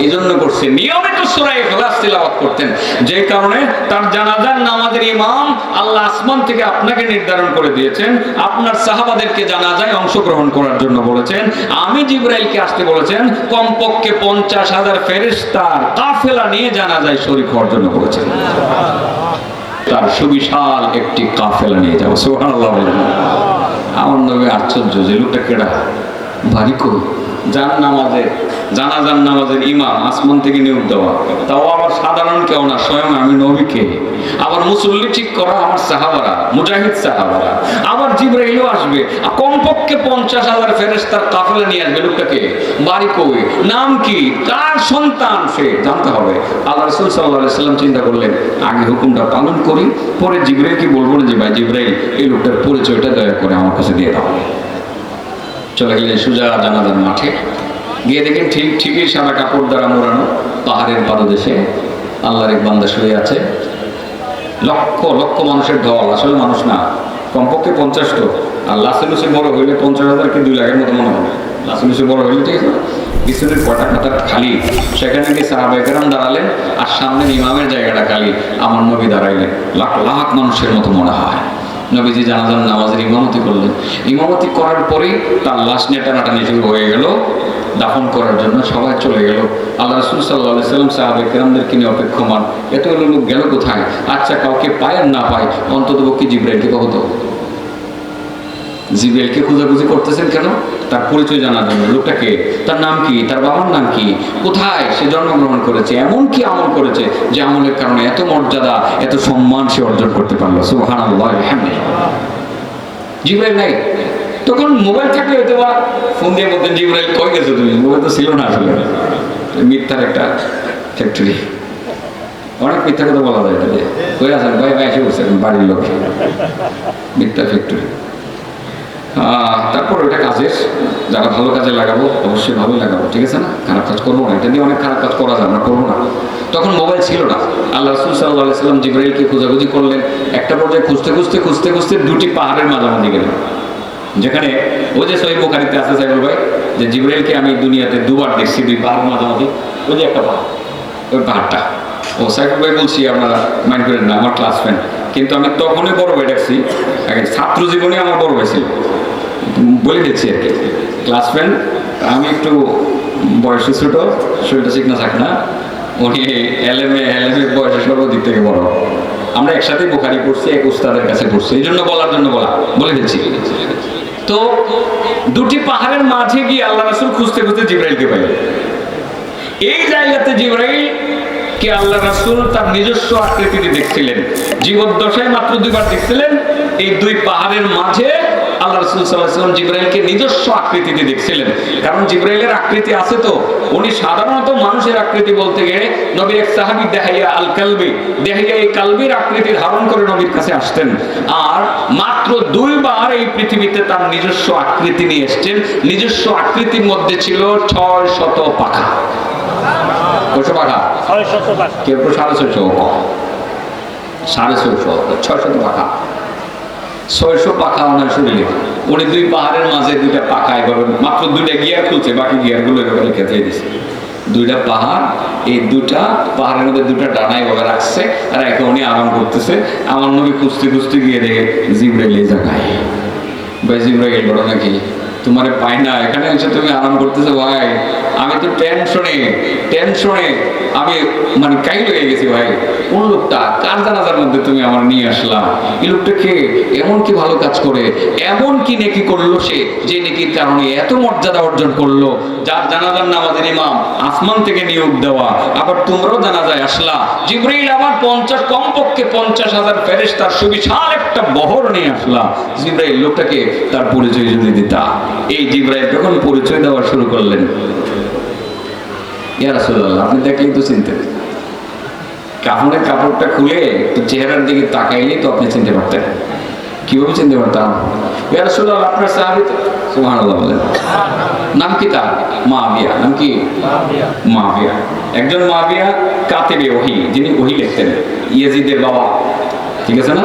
এই জন্য করছে। নিয়মিত সুরায় ইখলাস তিলাওয়াত করতেন। যে কারণে তার জানাজার নামাজের ইমাম আল্লাহ আসমান থেকে আপনাকে নির্ধারণ করে দিয়েছেন। আপনার সাহাবাদেরকে জানাজায় অংশগ্রহণ করার জন্য বলেছেন। আমি জিব্রাইলকে আসতে বলেছেন, কমপক্ষে পঞ্চাশ হাজার ফেরেস্তার কাফেলা নিয়ে জানাজায় শরীক হওয়ার জন্য বলেছেন। তার সুবিশাল একটি কাফেলা নিয়ে যাব। সুবহানাল্লাহ বলেন। আমার নবী আশ্চর্য যে লোকটা কেডা? ভারী যান নামাজে জানাজান নামাজের ইমাম আসমান থেকে নিয়োগ দেওয়া। তাও আমার সাধারণ কেউ না, স্বয়ং আমি নবীকে আবার মুসল্লি ঠিক করা আমার সাহাবারা, মুজাহিদ সাহাবারা। আবার জিব্রাইলও আসবে। কমপক্ষে পঞ্চাশ হাজার ফেরেস্তার কাফেলা নিয়ে আসবে লোকটাকে বাড়ি কই নাম কি? কার সন্তান সে? জানতে হবে। আল্লাহ রসুল সাল্লাহ সাল্লাম চিন্তা করলেন, আগে হুকুমটা পালন করি, পরে জিব্রাইলকে বলব না যে, ভাই জিব্রাইল, এই লোকটার পরিচয়টা দয়া করে আমার কাছে দিয়ে দাও। চলে গেলেন সুজা জানাজার মাঠে। গিয়ে দেখেন ঠিক ঠিকই সাদা কাপড় দ্বারা মোড়ানো পাহাড়ের পাদদেশে আল্লাহর এক বান্দা শুয়ে আছে। লক্ষ লক্ষ মানুষের ঢল আসলে মানুষ না। কমপক্ষে পঞ্চাশ তো। আর লাসে লুসে বড় হইলে পঞ্চাশ হাজার কি দুই লাখের মতো মনে হবে? লাসে লুসে বড় হইলে ঠিক আছে পিছনের কটা খাতা খালি? সেখানে কি সাহাবেকেরাম দাঁড়ালেন আর সামনের ইমামের জায়গাটা খালি। আমার নবী দাঁড়াইলেন। লাখ লাখ মানুষের মতো মনে হয়। নবীজি জানাজান নামাজের ইমামতি করলেন। ইমামতি করার পরেই তার লাশ নিয়ে নাটানি শুরু হয়ে গেল। দাফন করার জন্য সবাই চলে গেল। আল্লাহ রসুল সাল্লাহ সাল্লাম সাহাবে কেরামদেরকে কিনে অপেক্ষমান। এত লোক গেল কোথায়? আচ্ছা কাউকে পায় আর না পায়? অন্তত পক্ষে জিব্রাইলকে কত জিব্রাইলকে খোঁজাখুঁজি করতেছেন কেন? তার পরিচয় জানার জন্য। লোকটাকে, তার নাম কি? তার বাবার নাম কি? কোথায় সে জন্মগ্রহণ করেছে? এমন কি আমল করেছে যে আমলের কারণে এত মর্যাদা, এত সম্মান সে অর্জন করতে পারল? সুহান নাই। তখন মোবাইল থাকলে হয়তো বা ফোন দিয়ে বলতেন, জিব্রাইল, কই গেছো তুমি? মোবাইল তো ছিল না আসলে। মিথ্যার একটা ফ্যাক্টরি অনেক মিথ্যা কথা বলা যায় কই আছেন? ভাই ভাই, এসে বসে বাড়ির লোক। মিথ্যা ফ্যাক্টরি তারপর ওইটা কাজের, যারা ভালো কাজে লাগাবো, অবশ্যই ভালো লাগাবো, ঠিক আছে না? খারাপ কাজ করব না, এটা দিয়ে অনেক খারাপ কাজ করা যায় না করব না। তখন মোবাইল ছিল না। আল্লাহ রসুল সাল্লাহ সাল্লাম জিব্রাইলকে খোঁজাখুঁজি করলেন। একটা পর্যায়ে খুঁজতে খুঁজতে খুঁজতে খুঁজতে দুটি পাহাড়ের মাঝামাঝি গেলেন যেখানে ওই যে সহি বোখারিতে আছে সাইবুল ভাই, যে জিব্রাইলকে আমি দুনিয়াতে দুবার দেখছি, দুই পাহাড় মাঝামাঝি, ওই যে একটা পাহাড়, ওই পাহাড়টা। ও সাইফুল ভাই বলছি, আপনারা মাইন্ড করেন না, আমার ক্লাস ফ্রেন্ড কিন্তু আমি তখনই বড় ভাই ডাকছি ছাত্র জীবনে আমার বড় ভাই ছিল বলে দিচ্ছি আর কি। ক্লাস ফ্রেন্ড আমি একটু বয়সে ছোট, শরীরটা ঠিক না, থাক না। উনি এলএমএ এলএমএ বয়সে সর্বদিক থেকে বড়। আমরা একসাথে বোখারি পড়ছি, এক উস্তাদের কাছে পড়ছি। এই জন্য বলার জন্য বলা, বলে দিচ্ছি। তো দুটি পাহাড়ের মাঝে গিয়ে আল্লাহ রাসুল খুঁজতে খুঁজতে জিব্রাইলকে পাইলেন। এই জায়গাতে জিব্রাইল কে আল্লাহ রাসুল তার নিজস্ব আকৃতিতে দেখছিলেন। জীবদ্দশায় মাত্র দুইবার দেখছিলেন। এই দুই পাহাড়ের মাঝে আল্লাহ রসুল সাল্লাহাম জিব্রাইলকে নিজস্ব আকৃতিতে দেখছিলেন। কারণ জিব্রাইলের আকৃতি আছে তো। উনি সাধারণত মানুষের আকৃতি বলতে গেলে নবীর এক সাহাবি দেহাইয়া আল কালবি দেহাইয়া এই কালবির আকৃতি ধারণ করে নবীর কাছে আসতেন। আর মাত্র দুইবার এই পৃথিবীতে তার নিজস্ব আকৃতি নিয়ে এসছেন। নিজস্ব আকৃতির মধ্যে ছিল ছয় শত পাখা। কয়শো পাখা? ছয় শত পাঁচ কেউ সাড়ে ছয়শো। সাড়ে ছয়শো ছয়শত পাখা। ছয়শো পাখা ওনার শরীরে। উনি দুই পাহাড়ের মাঝে দুইটা পাখা এভাবে মাত্র দুইটা গিয়ার খুলছে, বাকি গিয়ারগুলো এভাবে রেখে দিয়ে দিছে। দুইটা পাহাড়, এই দুটা পাহাড়ের মধ্যে দুটা ডানা এভাবে রাখছে, আর এখন উনি আরাম করতেছে। আমার নবী খুঁজতে খুঁজতে গিয়ে দেখে জিব্রাইল জায়গায়। ভাই জিব্রাইল বড় নাকি, তোমার পাই না, এখানে এসে তুমি আরাম করতেছো, ভাই। আমি তো টেনশনে টেনশনে আমি মানে কাই হয়ে গেছি ভাই। কোন লোকটা? কার জানাজার মধ্যে তুমি আমার নিয়ে আসলাম এই লোকটা কে? এমন কি ভালো কাজ করে? এমন কি নেকি করল সে? যে নেকির কারণে এত মর্যাদা অর্জন করল? যার জানাজার নামাজের ইমাম, আসমান থেকে নিয়োগ দেওয়া। আবার তোমরাও জানাজায় আসলা। জিব্রাইল আবার পঞ্চাশ, কমপক্ষে পঞ্চাশ হাজার ফেরেস তার সুবিশাল একটা বহর নিয়ে আসলা। জিব্রাইল লোকটাকে তার পরিচয় যদি দিতা। এই জিব্রাইল যখন পরিচয় দেওয়া শুরু করলেন? ইয়া রাসূলুল্লাহ আপনি দেখলেই তো চিনতেন কাপড়ের কাপড়টা খুলে একটু চেহারার দিকে তাকাইলেই তো আপনি চিনতে পারতেন। কীভাবে চিনতে পারতাম? ইয়া রাসূলুল্লাহ আপনার সাহাবী সুবহানাল্লাহ বলেন। নাম কি তার? মাবিয়া। নাম কি? মাবিয়া। একজন মাবিয়া কাতেবে ওহি। যিনি ওহি লিখতেন। ইয়েজিদের বাবা। ঠিক আছে না?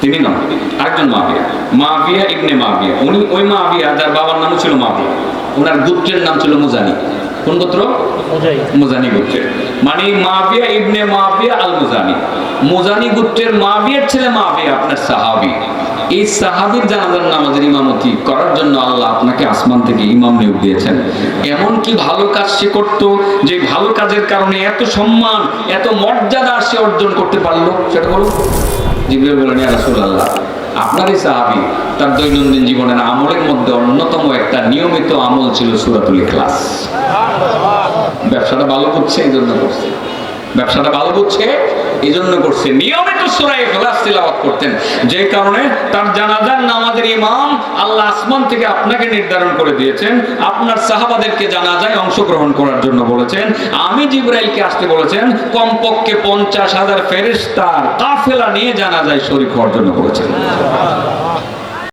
তিনি নন। আরেকজন মাবিয়া। মাবিয়া ইবনে মাবিয়া। উনি ওই মাবিয়া যার বাবার নাম ছিল মাবিয়া। ওনার গোত্রের নাম ছিল মুজানি। কোন গোত্র? মুজানি গোত্রের। মানে মাবিয়া ইবনে মাবিয়া আল মুজানি মুজানি গোত্রের মাবিয়ার ছেলে মাবিয়া আপনার সাহাবী। এই সাহাবীর জানাজার নামাজের ইমামতি করার জন্য আল্লাহ আপনাকে আসমান থেকে ইমাম নিয়োগ দিয়েছেন। এমন কি ভালো কাজ সে করত যে ভালো কাজের কারণে এত সম্মান এত মর্যাদা সে অর্জন করতে পারল। সেটা বলো জিবরিল বলেন ইয়া রাসূলুল্লাহ আপনারই সাহাবি তার দৈনন্দিন জীবনের আমলের মধ্যে অন্যতম একটা নিয়মিত আমল ছিল সুরাতুল ইখলাস। ব্যবসাটা ভালো করছে, এই জন্য করছে। ব্যবসাটা ভালো করছে এই জন্য করছে। নিয়মিত সূরা ইখলাস তিলাওয়াত করতেন। যে কারণে তার জানাজার নামাজের ইমাম আল্লাহ আসমান থেকে আপনাকে নির্ধারণ করে দিয়েছেন। আপনার সাহাবাদেরকে জানাজায় অংশগ্রহণ করার জন্য বলেছেন। আমি জিব্রাইলকে আসতে বলেছেন, কমপক্ষে পঞ্চাশ হাজার ফেরেশতার কাফেলা নিয়ে জানাজায় শরীক হওয়ার জন্য বলেছেন।